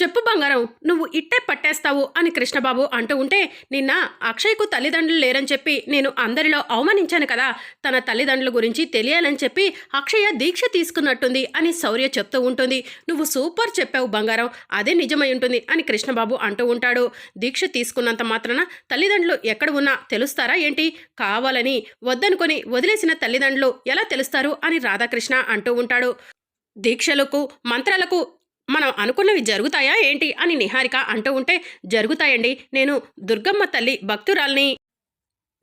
చెప్పు బంగారం నువ్వు ఇట్టే పట్టేస్తావు అని కృష్ణబాబు అంటూ ఉంటే నిన్న అక్షయ్కు తల్లిదండ్రులు లేరని చెప్పి నేను అందరిలో అవమానించాను కదా తన తల్లిదండ్రుల గురించి తెలియాలని చెప్పి అక్షయ దీక్ష తీసుకున్నట్టుంది అని శౌర్య చెప్తూ ఉంటుంది. నువ్వు సూపర్ చెప్పావు బంగారం అదే నిజమై ఉంటుంది అని కృష్ణబాబు అంటూ ఉంటాడు. దీక్ష తీసుకున్నంత మాత్రాన తల్లిదండ్రులు ఎక్కడ ఉన్నా తెలుస్తారా ఏంటి? కావాలని వద్దనుకొని వదిలేసిన తల్లిదండ్రులు ఎలా తెలుస్తారు అని రాధాకృష్ణ అంటూ ఉంటాడు. దీక్షలకు మంత్రాలకు మనం అనుకున్నవి జరుగుతాయా ఏంటి అని నిహారిక అంటూ ఉంటే జరుగుతాయండి. నేను దుర్గమ్మ తల్లి భక్తురాల్ని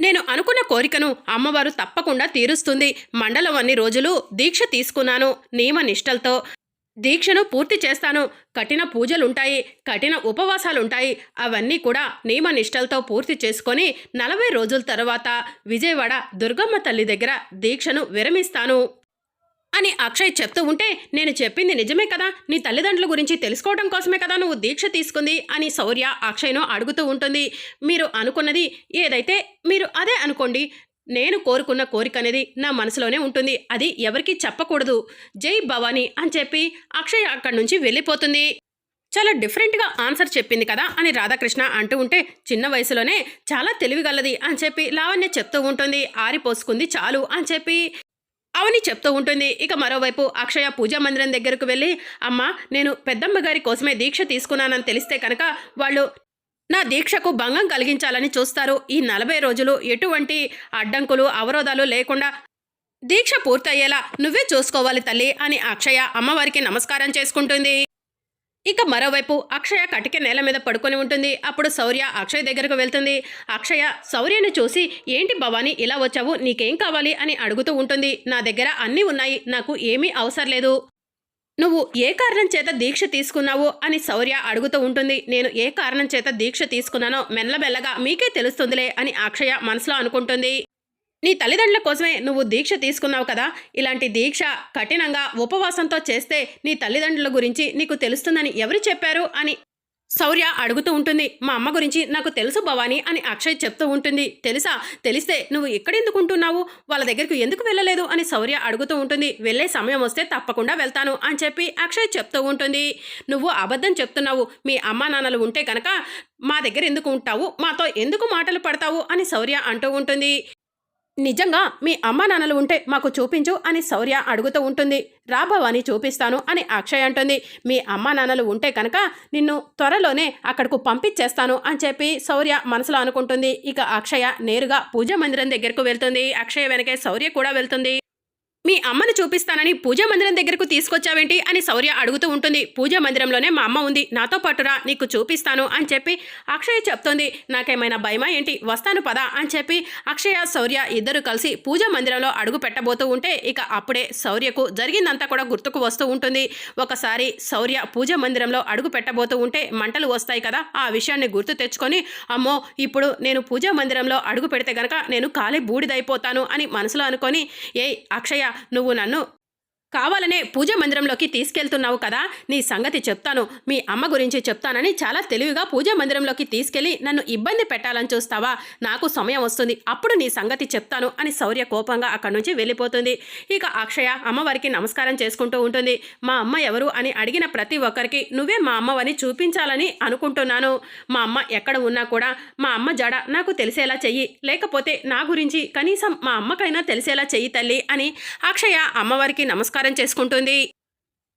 నేను అనుకున్న కోరికను అమ్మవారు తప్పకుండా తీరుస్తుంది. మండలం అన్ని రోజులు దీక్ష తీసుకున్నాను నియమ నిష్టలతో. దీక్షను పూర్తి చేస్తాను. కఠిన పూజలుంటాయి కఠిన ఉపవాసాలుంటాయి. అవన్నీ కూడా నియమ నిష్టలతో పూర్తి చేసుకొని నలభై రోజుల తర్వాత విజయవాడ దుర్గమ్మ తల్లి దగ్గర దీక్షను విరమిస్తాను. అని అక్షయ్ చెప్తూ ఉంటే నేను చెప్పింది నిజమే కదా. నీ తల్లిదండ్రుల గురించి తెలుసుకోవడం కోసమే కదా నువ్వు దీక్ష తీసుకుంది అని శౌర్య అక్షయ్ను అడుగుతూ ఉంటుంది. మీరు అనుకున్నది ఏదైతే మీరు అదే అనుకోండి. నేను కోరుకున్న కోరిక అనేది నా మనసులోనే ఉంటుంది. అది ఎవరికీ చెప్పకూడదు. జై భవానీ అని చెప్పి అక్షయ్ అక్కడి నుంచి వెళ్ళిపోతుంది. చాలా డిఫరెంట్గా ఆన్సర్ చెప్పింది కదా అని రాధాకృష్ణ అంటూ ఉంటే చిన్న వయసులోనే చాలా తెలివిగలది అని చెప్పి లావణ్య చెప్తూ ఉంటుంది. ఆరిపోసుకుంది చాలు అని చెప్పి అవని చెప్తూ ఉంటుంది. ఇక మరోవైపు అక్షయ పూజా మందిరం దగ్గరకు వెళ్ళి అమ్మ నేను పెద్దమ్మ గారి కోసమే దీక్ష తీసుకున్నానని తెలిస్తే కనుక వాళ్ళు నా దీక్షకు భంగం కలిగించాలని చూస్తారు. ఈ నలభై రోజులు ఎటువంటి అడ్డంకులు అవరోధాలు లేకుండా దీక్ష పూర్తయ్యేలా నువ్వే చూసుకోవాలి తల్లి అని అక్షయ అమ్మవారికి నమస్కారం చేసుకుంటుంది. ఇక మరోవైపు అక్షయ కటిక నేల మీద పడుకొని ఉంటుంది. అప్పుడు శౌర్య అక్షయ్ దగ్గరకు వెళ్తుంది. అక్షయ శౌర్యను చూసి ఏంటి భవానీ ఇలా వచ్చావు? నీకేం కావాలి? అని అడుగుతూ ఉంటుంది. నా దగ్గర అన్నీ ఉన్నాయి. నాకు ఏమీ అవసరం లేదు. నువ్వు ఏ కారణం చేత దీక్ష తీసుకున్నావు? అని శౌర్య అడుగుతూ ఉంటుంది. నేను ఏ కారణం చేత దీక్ష తీసుకున్నానో మెల్లమెల్లగా మీకే తెలుస్తుందిలే అని అక్షయ మనసులో అనుకుంటుంది. నీ తల్లిదండ్రుల కోసమే నువ్వు దీక్ష తీసుకున్నావు కదా? ఇలాంటి దీక్ష కఠినంగా ఉపవాసంతో చేస్తే నీ తల్లిదండ్రుల గురించి నీకు తెలుస్తుందని ఎవరు చెప్పారు? అని శౌర్య అడుగుతూ ఉంటుంది. మా అమ్మ గురించి నాకు తెలుసు భవాని అని అక్షయ్ చెప్తూ ఉంటుంది. తెలుసా? తెలిస్తే నువ్వు ఎక్కడెందుకు ఉంటున్నావు వాళ్ళ దగ్గరకు ఎందుకు వెళ్ళలేదు? అని శౌర్య అడుగుతూ ఉంటుంది. వెళ్ళే సమయం వస్తే తప్పకుండా వెళ్తాను అని చెప్పి అక్షయ్ చెప్తూ ఉంటుంది. నువ్వు అబద్ధం చెప్తున్నావు. మీ అమ్మా నాన్నలు ఉంటే కనుక మా దగ్గర ఎందుకు ఉంటావు? మాతో ఎందుకు మాటలు పడతావు? అని శౌర్య అంటూ ఉంటుంది. నిజంగా మీ అమ్మానాన్నలు ఉంటే మాకు చూపించు అని శౌర్య అడుగుతూ ఉంటుంది. రాభవాని చూపిస్తాను అని అక్షయ్ అంటుంది. మీ అమ్మానాన్నలు ఉంటే కనుక నిన్ను త్వరలోనే అక్కడకు పంపించేస్తాను అని చెప్పి శౌర్య మనసులో అనుకుంటుంది. ఇక అక్షయ నేరుగా పూజ మందిరం దగ్గరకు వెళ్తుంది. అక్షయ వెనకే శౌర్య కూడా వెళ్తుంది. మీ అమ్మను చూపిస్తానని పూజా మందిరం దగ్గరకు తీసుకొచ్చావేంటి అని శౌర్య అడుగుతూ ఉంటుంది. పూజా మందిరంలోనే మా అమ్మ ఉంది. నాతో పాటురా నీకు చూపిస్తాను అని చెప్పి అక్షయ చెప్తోంది. నాకేమైనా భయమా ఏంటి? వస్తాను పదా అని చెప్పి అక్షయ శౌర్య ఇద్దరు కలిసి పూజా మందిరంలో అడుగు పెట్టబోతూ ఉంటే ఇక అప్పుడే శౌర్యకు జరిగిందంతా కూడా గుర్తుకు వస్తూ ఉంటుంది. ఒకసారి శౌర్య పూజా మందిరంలో అడుగు పెట్టబోతూ ఉంటే మంటలు వస్తాయి కదా ఆ విషయాన్ని గుర్తు తెచ్చుకొని అమ్మో ఇప్పుడు నేను పూజా మందిరంలో అడుగు పెడితే గనక నేను కాలి బూడిదైపోతాను అని మనసులో అనుకొని ఏ అక్షయ నువ్వు నన్ను కావాలనే పూజ మందిరంలోకి తీసుకెళ్తున్నావు కదా నీ సంగతి చెప్తాను. మీ అమ్మ గురించి చెప్తానని చాలా తెలివిగా పూజ మందిరంలోకి తీసుకెళ్ళి నన్ను ఇబ్బంది పెట్టాలని చూస్తావా? నాకు సమయం వస్తుంది అప్పుడు నీ సంగతి చెప్తాను అని శౌర్య కోపంగా అక్కడి నుంచి వెళ్ళిపోతుంది. ఇక అక్షయ అమ్మవారికి నమస్కారం చేసుకుంటూ ఉంటుంది. మా అమ్మ ఎవరు అని అడిగిన ప్రతి ఒక్కరికి నువ్వే మా అమ్మవని చూపించాలని అనుకుంటున్నాను. మా అమ్మ ఎక్కడ ఉన్నా కూడా మా అమ్మ జడ నాకు తెలిసేలా చెయ్యి లేకపోతే నా గురించి కనీసం మా అమ్మకైనా తెలిసేలా చెయ్యి తల్లి అని అక్షయ అమ్మవారికి నమస్కారం చేసుకుంటుంది.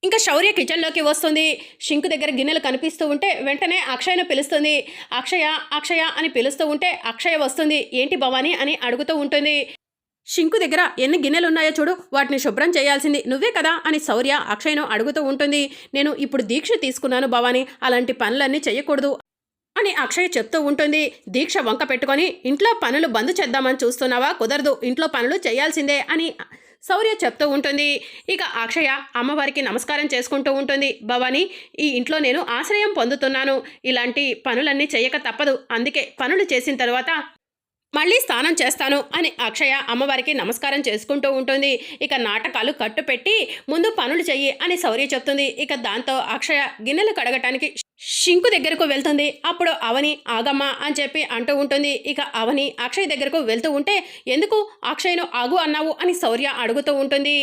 ఇంకా శౌర్య కిచెన్లోకి వస్తుంది. షింక్ దగ్గర గిన్నెలు కనిపిస్తూ ఉంటే వెంటనే అక్షయను పిలుస్తుంది. అక్షయ అక్షయ అని పిలుస్తూ ఉంటే అక్షయ వస్తుంది. ఏంటి భవాని అని అడుగుతూ ఉంటుంది. షింకు దగ్గర ఎన్ని గిన్నెలు ఉన్నాయో చూడు వాటిని శుభ్రం చేయాల్సింది నువ్వే కదా అని శౌర్య అక్షయ్ను అడుగుతూ ఉంటుంది. నేను ఇప్పుడు దీక్ష తీసుకున్నాను భవాని అలాంటి పనులన్నీ చేయకూడదు అని అక్షయ్ చెప్తూ ఉంటుంది. దీక్ష వంక పెట్టుకొని ఇంట్లో పనులు బంద్ చేద్దామని చూస్తున్నావా? కుదరదు. ఇంట్లో పనులు చేయాల్సిందే అని శౌర్య చెప్తూ ఉంటుంది. ఇక అక్షయ అమ్మవారికి నమస్కారం చేసుకుంటూ ఉంటుంది. భవాని ఈ ఇంట్లో నేను ఆశ్రయం పొందుతున్నాను. ఇలాంటి పనులన్నీ చేయక తప్పదు. అందుకే పనులు చేసిన తర్వాత మళ్ళీ స్నానం చేస్తాను అని అక్షయ అమ్మవారికి నమస్కారం చేసుకుంటూ ఉంటుంది. ఇక నాటకాలు కట్టుపెట్టి ముందు పనులు చెయ్యి అని శౌర్య చెప్తుంది. ఇక దాంతో అక్షయ గిన్నెలు కడగటానికి షింకు దగ్గరకు వెళ్తుంది. అప్పుడు అవని ఆగమ్మ అని చెప్పి అంటూ ఉంటుంది. ఇక అవని అక్షయ్ దగ్గరకు వెళ్తూ ఉంటే ఎందుకు అక్షయ్ను ఆగు అన్నావు అని శౌర్య అడుగుతూ ఉంటుంది.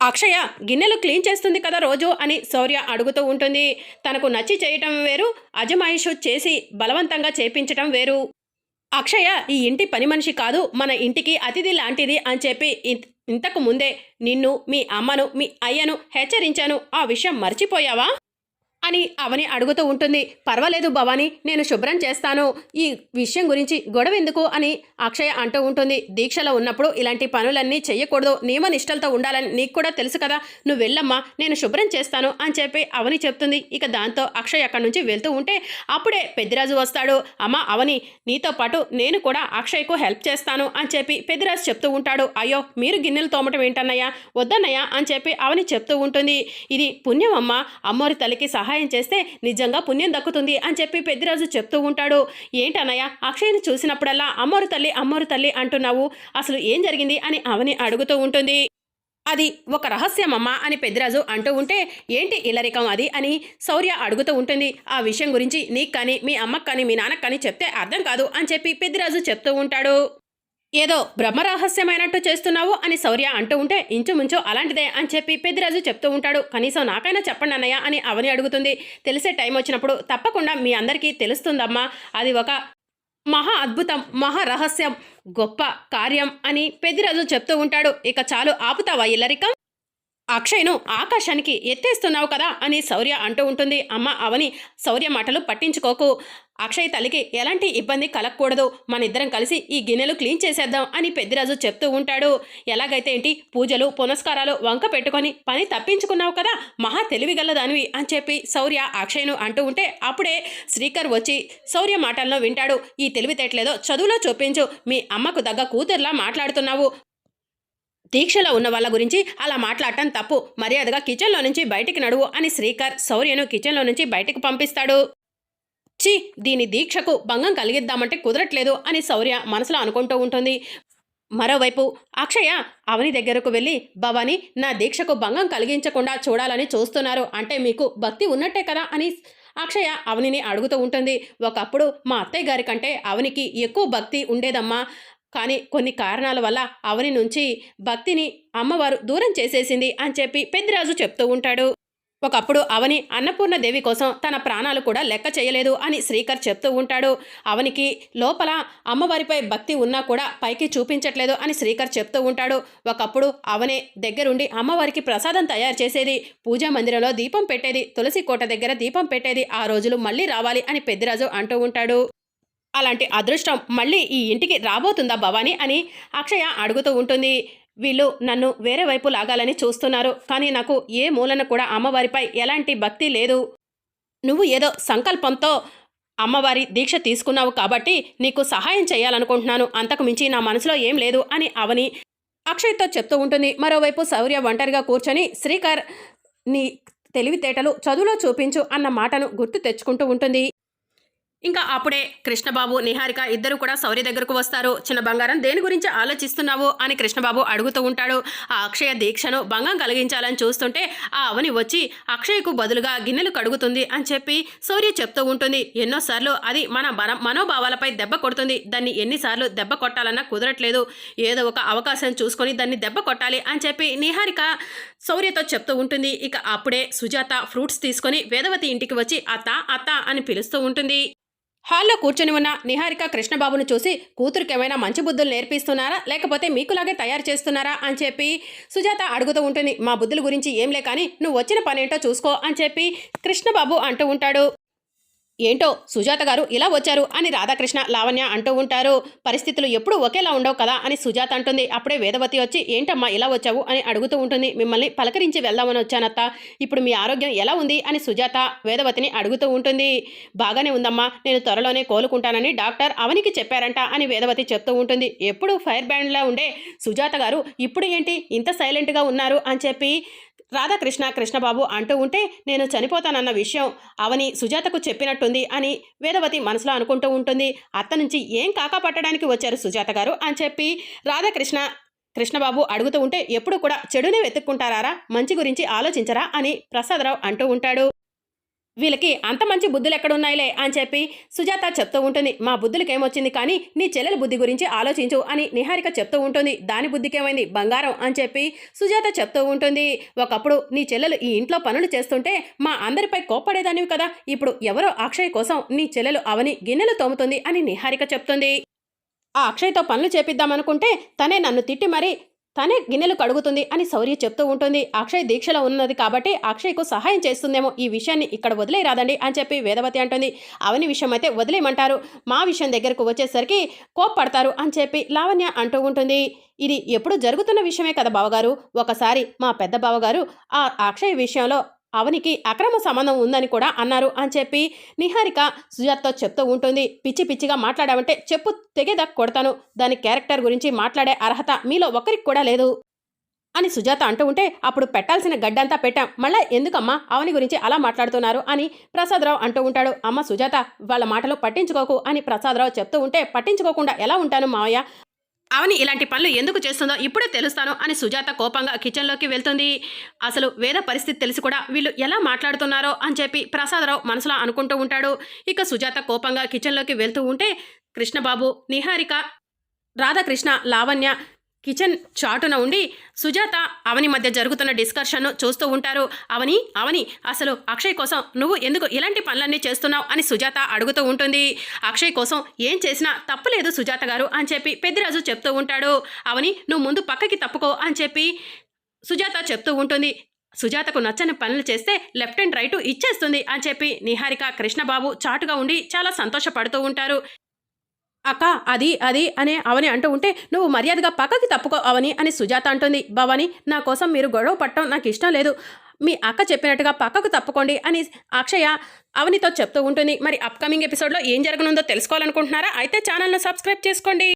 అక్షయ గిన్నెలు క్లీన్ చేస్తుంది కదా రోజు అని శౌర్య అడుగుతూ ఉంటుంది. తనకు నచ్చి చేయటం వేరు అజమాయిషు చేసి బలవంతంగా చేపించటం వేరు. అక్షయ ఈ ఇంటి పని మనిషి కాదు మన ఇంటికి అతిథి లాంటిది అని చెప్పి ఇంతకు ముందే నిన్ను మీ అమ్మను మీ అయ్యను హెచ్చరించాను. ఆ విషయం మర్చిపోయావా? అని అవని అడుగుతూ ఉంటుంది. పర్వాలేదు భవానీ నేను శుభ్రం చేస్తాను. ఈ విషయం గురించి గొడవ ఎందుకు? అని అక్షయ అంటూ ఉంటుంది. దీక్షలో ఉన్నప్పుడు ఇలాంటి పనులన్నీ చేయకూడదు నియమ నిష్టలతో ఉండాలని నీకు కూడా తెలుసు కదా. నువ్వు వెళ్ళమ్మా నేను శుభ్రం చేస్తాను అని చెప్పి అవని చెప్తుంది. ఇక దాంతో అక్షయ్ అక్కడి నుంచి వెళ్తూ ఉంటే అప్పుడే పెద్దిరాజు వస్తాడు. అమ్మ అవని నీతో పాటు నేను కూడా అక్షయ్కు హెల్ప్ చేస్తాను అని చెప్పి పెద్దిరాజు చెప్తూ ఉంటాడు. అయ్యో మీరు గిన్నెలు తోమటం ఏంటన్నయ్యా? వద్దన్నయ్యా అని చెప్పి అవని చెప్తూ ఉంటుంది. ఇది పుణ్యం అమ్మ అమ్మోరి తల్లికి సహాయం చేస్తే నిజంగా పుణ్యం దక్కుతుంది అని చెప్పి పెద్దిరాజు చెప్తూ ఉంటాడు. ఏంటన్నయ్య అక్షయ్ని చూసినప్పుడల్లా అమ్మోరు తల్లి అమ్మోరు తల్లి అంటున్నావు. అసలు ఏం జరిగింది అని అవని అడుగుతూ ఉంటుంది. అది ఒక రహస్యమమ్మా అని పెద్దిరాజు అంటూ ఉంటే ఏంటి ఇల్లరికం అది అని శౌర్య అడుగుతూ ఉంటుంది. ఆ విషయం గురించి నీకు కానీ మీ అమ్మకు కానీ మీ నాన్నకు కానీ చెప్తే అర్థం కాదు అని చెప్పి పెద్దిరాజు చెప్తూ ఉంటాడు. ఏదో బ్రహ్మరహస్యమైనట్టు చేస్తున్నావు అని శౌర్య అంటూ ఉంటే ఇంచుమించు అలాంటిదే అని చెప్పి పెద్దిరాజు చెప్తూ ఉంటాడు. కనీసం నాకైనా చెప్పండి అన్నయ్య అని అవని అడుగుతుంది. తెలిసే టైం వచ్చినప్పుడు తప్పకుండా మీ అందరికీ తెలుస్తుందమ్మా. అది ఒక మహా అద్భుతం మహా రహస్యం గొప్ప కార్యం అని పెద్దిరాజు చెప్తూ ఉంటాడు. ఇక చాలు ఆపుతావా ఇల్లరికం? అక్షయ్ను ఆకాశానికి ఎత్తేస్తున్నావు కదా అని శౌర్య అంటూ ఉంటుంది. అమ్మ అవని శౌర్య మాటలు పట్టించుకోకు. అక్షయ్ తల్లికి ఎలాంటి ఇబ్బంది కలగకూడదు. మన ఇద్దరం కలిసి ఈ గిన్నెలు క్లీన్ చేసేద్దాం అని పెద్దిరాజు చెప్తూ ఉంటాడు. ఎలాగైతే ఏంటి? పూజలు పునస్కారాలు వంక పెట్టుకొని పని తప్పించుకున్నావు కదా మహా తెలివిగలదానివి అని చెప్పి శౌర్య అక్షయ్ను అంటూ ఉంటే అప్పుడే శ్రీకర్ వచ్చి శౌర్య మాటల్లో వింటాడు. ఈ తెలివితేటలేదో చదువులో చూపించు. మీ అమ్మకు దగ్గ కూతురులా మాట్లాడుతున్నావు. దీక్షలో ఉన్న వాళ్ళ గురించి అలా మాట్లాడటం తప్పు. మర్యాదగా కిచెన్లో నుంచి బయటికి నడువు అని శ్రీకర్ శౌర్యను కిచెన్లో నుంచి బయటికి పంపిస్తాడు. చి దీని దీక్షకు భంగం కలిగిద్దామంటే కుదరట్లేదు అని శౌర్య మనసులో అనుకుంటూ ఉంటుంది. మరోవైపు అక్షయ అవని దగ్గరకు వెళ్ళి భవాని నా దీక్షకు భంగం కలిగించకుండా చూడాలని చూస్తున్నారు. అంటే మీకు భక్తి ఉన్నట్టే కదా అని అక్షయ అవనిని అడుగుతూ ఉంటుంది. ఒకప్పుడు మా అత్తయ్య గారి కంటే అవనికి ఎక్కువ భక్తి ఉండేదమ్మా. కానీ కొన్ని కారణాల వల్ల అవని నుంచి భక్తిని అమ్మవారు దూరం చేసేసింది అని చెప్పి పెద్దిరాజు చెప్తూ ఉంటాడు. ఒకప్పుడు అవని అన్నపూర్ణ దేవి కోసం తన ప్రాణాలు కూడా లెక్క చేయలేదు అని శ్రీకర్ చెప్తూ ఉంటాడు. అవనికి లోపల అమ్మవారిపై భక్తి ఉన్నా కూడా పైకి చూపించట్లేదు అని శ్రీకర్ చెప్తూ ఉంటాడు. ఒకప్పుడు అవనే దగ్గరుండి అమ్మవారికి ప్రసాదం తయారు చేసేది పూజా మందిరంలో దీపం పెట్టేది తులసి కోట దగ్గర దీపం పెట్టేది ఆ రోజులు మళ్ళీ రావాలి అని పెద్దిరాజు అంటూ ఉంటాడు. అలాంటి అదృష్టం మళ్ళీ ఈ ఇంటికి రాబోతుందా భవాని అని అక్షయ అడుగుతూ ఉంటుంది. వీళ్ళు నన్ను వేరే వైపు లాగాలని చూస్తున్నారు. కానీ నాకు ఏ మూలన కూడా అమ్మవారిపై ఎలాంటి భక్తి లేదు. నువ్వు ఏదో సంకల్పంతో అమ్మవారి దీక్ష తీసుకున్నావు కాబట్టి నీకు సహాయం చేయాలనుకుంటున్నాను. అంతకు మించి నా మనసులో ఏం లేదు అని అవని అక్షయ్తో చెప్తూ ఉంటుంది. మరోవైపు శౌర్య ఒంటరిగా కూర్చొని శ్రీకర్ నీ తెలివితేటలు చదువులో చూపించు అన్న మాటను గుర్తు తెచ్చుకుంటూ ఉంటుంది. ఇంకా అప్పుడే కృష్ణబాబు నిహారిక ఇద్దరు కూడా సౌర్య దగ్గరకు వస్తారు. చిన్న బంగారం దేని గురించి ఆలోచిస్తున్నావు? అని కృష్ణబాబు అడుగుతూ ఉంటాడు. ఆ అక్షయ దీక్షను భంగం కలిగించాలని చూస్తుంటే ఆ అవని వచ్చి అక్షయ్కు బదులుగా గిన్నెలు కడుగుతుంది అని చెప్పి సౌర్య చెప్తూ ఉంటుంది. ఎన్నోసార్లు అది మన మనోభావాలపై దెబ్బ కొడుతుంది. దాన్ని ఎన్నిసార్లు దెబ్బ కొట్టాలన్నా కుదరట్లేదు. ఏదో ఒక అవకాశం చూసుకొని దాన్ని దెబ్బ కొట్టాలి అని చెప్పి నిహారిక శౌర్యతో చెప్తూ ఉంటుంది. ఇక అప్పుడే సుజాత ఫ్రూట్స్ తీసుకొని వేదవతి ఇంటికి వచ్చి అత్త అత్త అని పిలుస్తూ ఉంటుంది. హాల్లో కూర్చొని ఉన్న నిహారిక కృష్ణబాబును చూసి కూతురికి ఏమైనా మంచి బుద్ధులు నేర్పిస్తున్నారా? లేకపోతే మీకులాగే తయారు చేస్తున్నారా? అని చెప్పి సుజాత అడుగుతూ ఉంటుంది. మా బుద్ధుల గురించి ఏంలే కానీ నువ్వు వచ్చిన పనేంటో చూసుకో అని చెప్పి కృష్ణబాబు అంటూ ఉంటాడు. ఏంటో సుజాత గారు ఇలా వచ్చారు అని రాధాకృష్ణ లావణ్య అంటూ ఉంటారు. పరిస్థితులు ఎప్పుడూ ఒకేలా ఉండవు కదా అని సుజాత అంటుంది. అప్పుడే వేదవతి వచ్చి ఏంటమ్మా ఇలా వచ్చావు? అని అడుగుతూ ఉంటుంది. మిమ్మల్ని పలకరించి వెళ్దామని వచ్చానత్త. ఇప్పుడు మీ ఆరోగ్యం ఎలా ఉంది? అని సుజాత వేదవతిని అడుగుతూ ఉంటుంది. బాగానే ఉందమ్మా. నేను త్వరలోనే కోలుకుంటానని డాక్టర్ అవనికి చెప్పారంట అని వేదవతి చెప్తూ ఉంటుంది. ఎప్పుడు ఫైర్ బ్యాండ్లా ఉండే సుజాత గారు ఇప్పుడు ఏంటి ఇంత సైలెంట్గా ఉన్నారు? అని చెప్పి రాధాకృష్ణ కృష్ణబాబు అంటూ ఉంటే నేను చనిపోతానన్న విషయం అవని సుజాతకు చెప్పినట్టుంది అని వేదవతి మనసులో అనుకుంటూ ఉంటుంది. అత్త నుంచి ఏం కాకా పట్టడానికి వచ్చారు సుజాత గారు అని చెప్పి రాధాకృష్ణ కృష్ణబాబు అడుగుతూ ఉంటే ఎప్పుడు కూడా చెడునే వెతుక్కుంటారా మంచి గురించి ఆలోచించరా? అని ప్రసాదరావు అంటూ ఉంటాడు. వీళ్ళకి అంత మంచి బుద్ధులు ఎక్కడున్నాయిలే అని చెప్పి సుజాత చెప్తూ ఉంటుంది. మా బుద్ధులకేమొచ్చింది కానీ నీ చెల్లెల బుద్ధి గురించి ఆలోచించు అని నిహారిక చెప్తూ ఉంటుంది. దాని బుద్ధికి ఏమైంది బంగారం అని చెప్పి సుజాత చెప్తూ ఉంటుంది. ఒకప్పుడు నీ చెల్లెలు ఈ ఇంట్లో పనులు చేస్తుంటే మా అందరిపై కోప్పడేదానివి కదా. ఇప్పుడు ఎవరో అక్షయ్ కోసం నీ చెల్లెలు అవని గిన్నెలు తోముతుంది అని నిహారిక చెప్తుంది. ఆ అక్షయ్తో పనులు చేపిద్దామనుకుంటే తనే నన్ను తిట్టి మరీ తనే గిన్నెలు కడుగుతుంది అని శౌర్య చెప్తూ ఉంటుంది. అక్షయ్ దీక్షలో ఉన్నది కాబట్టి అక్షయ్కు సహాయం చేస్తుందేమో ఈ విషయాన్ని ఇక్కడ వదిలేరాదండి అని చెప్పి వేదవతి అంటుంది. అవని విషయం అయితే వదిలేయమంటారు మా విషయం దగ్గరకు వచ్చేసరికి కోప్పడతారు అని చెప్పి లావణ్య అంటూ ఉంటుంది. ఇది ఎప్పుడు జరుగుతున్న విషయమే కదా బావగారు. ఒకసారి మా పెద్ద బావగారు ఆ అక్షయ్ విషయంలో అవనికి అక్రమ సంబంధం ఉందని కూడా అన్నారు అని చెప్పి నిహారిక సుజాత్తో చెప్తూ ఉంటుంది. పిచ్చి పిచ్చిగా మాట్లాడామంటే చెప్పు తెగేదా కొడతాను. దాని క్యారెక్టర్ గురించి మాట్లాడే అర్హత మీలో ఒకరికి కూడా లేదు అని సుజాత అంటూ ఉంటే అప్పుడు పెట్టాల్సిన గడ్డంతా పెట్టాం. మళ్ళీ ఎందుకమ్మా అవని గురించి అలా మాట్లాడుతున్నారు అని ప్రసాదరావు అంటూ ఉంటాడు. అమ్మ సుజాత వాళ్ళ మాటలు పట్టించుకోకు అని ప్రసాదరావు చెప్తూ ఉంటే పట్టించుకోకుండా ఎలా ఉంటాను మావయ్య? అవని ఇలాంటి పనులు ఎందుకు చేస్తుందో ఇప్పుడే తెలుస్తాను అని సుజాత కోపంగా కిచెన్లోకి వెళ్తుంది. అసలు వేద పరిస్థితి తెలిసి కూడా వీళ్ళు ఎలా మాట్లాడుతున్నారో అని చెప్పి ప్రసాదరావు మనసులో అనుకుంటూ ఉంటాడు. ఇక సుజాత కోపంగా కిచెన్లోకి వెళ్తూ ఉంటే కృష్ణబాబు నిహారిక రాధాకృష్ణ లావణ్య కిచెన్ చాటున ఉండి సుజాత అవని మధ్య జరుగుతున్న డిస్కషన్ను చూస్తూ ఉంటారు. అవని అవని అసలు అక్షయ్ కోసం నువ్వు ఎందుకు ఇలాంటి పనులన్నీ చేస్తున్నావు అని సుజాత అడుగుతూ ఉంటుంది. అక్షయ్ కోసం ఏం చేసినా తప్పులేదు సుజాత గారు అని చెప్పి పెద్దిరాజు చెప్తూ ఉంటాడు. అవని నువ్వు ముందు పక్కకి తప్పుకో అని చెప్పి సుజాత చెప్తూ ఉంటుంది. సుజాతకు నచ్చని పనులు చేస్తే లెఫ్ట్ అండ్ రైట్ ఇచ్చేస్తుంది అని చెప్పి నిహారిక కృష్ణబాబు చాటుగా ఉండి చాలా సంతోషపడుతూ ఉంటారు. అక్క అది అది అనే అవని అంటూ ఉంటే నువ్వు మర్యాదగా పక్కకి తప్పుకో అవని అని సుజాత అంటుంది. భవాని నా కోసం మీరు గొడవ పట్టడం నాకు ఇష్టం లేదు. మీ అక్క చెప్పినట్టుగా పక్కకు తప్పుకోండి అని అక్షయ అవనితో చెప్తూ ఉంటుంది. మరి అప్కమింగ్ ఎపిసోడ్లో ఏం జరగనుందో తెలుసుకోవాలనుకుంటున్నారా? అయితే ఛానల్ను సబ్స్క్రైబ్ చేసుకోండి.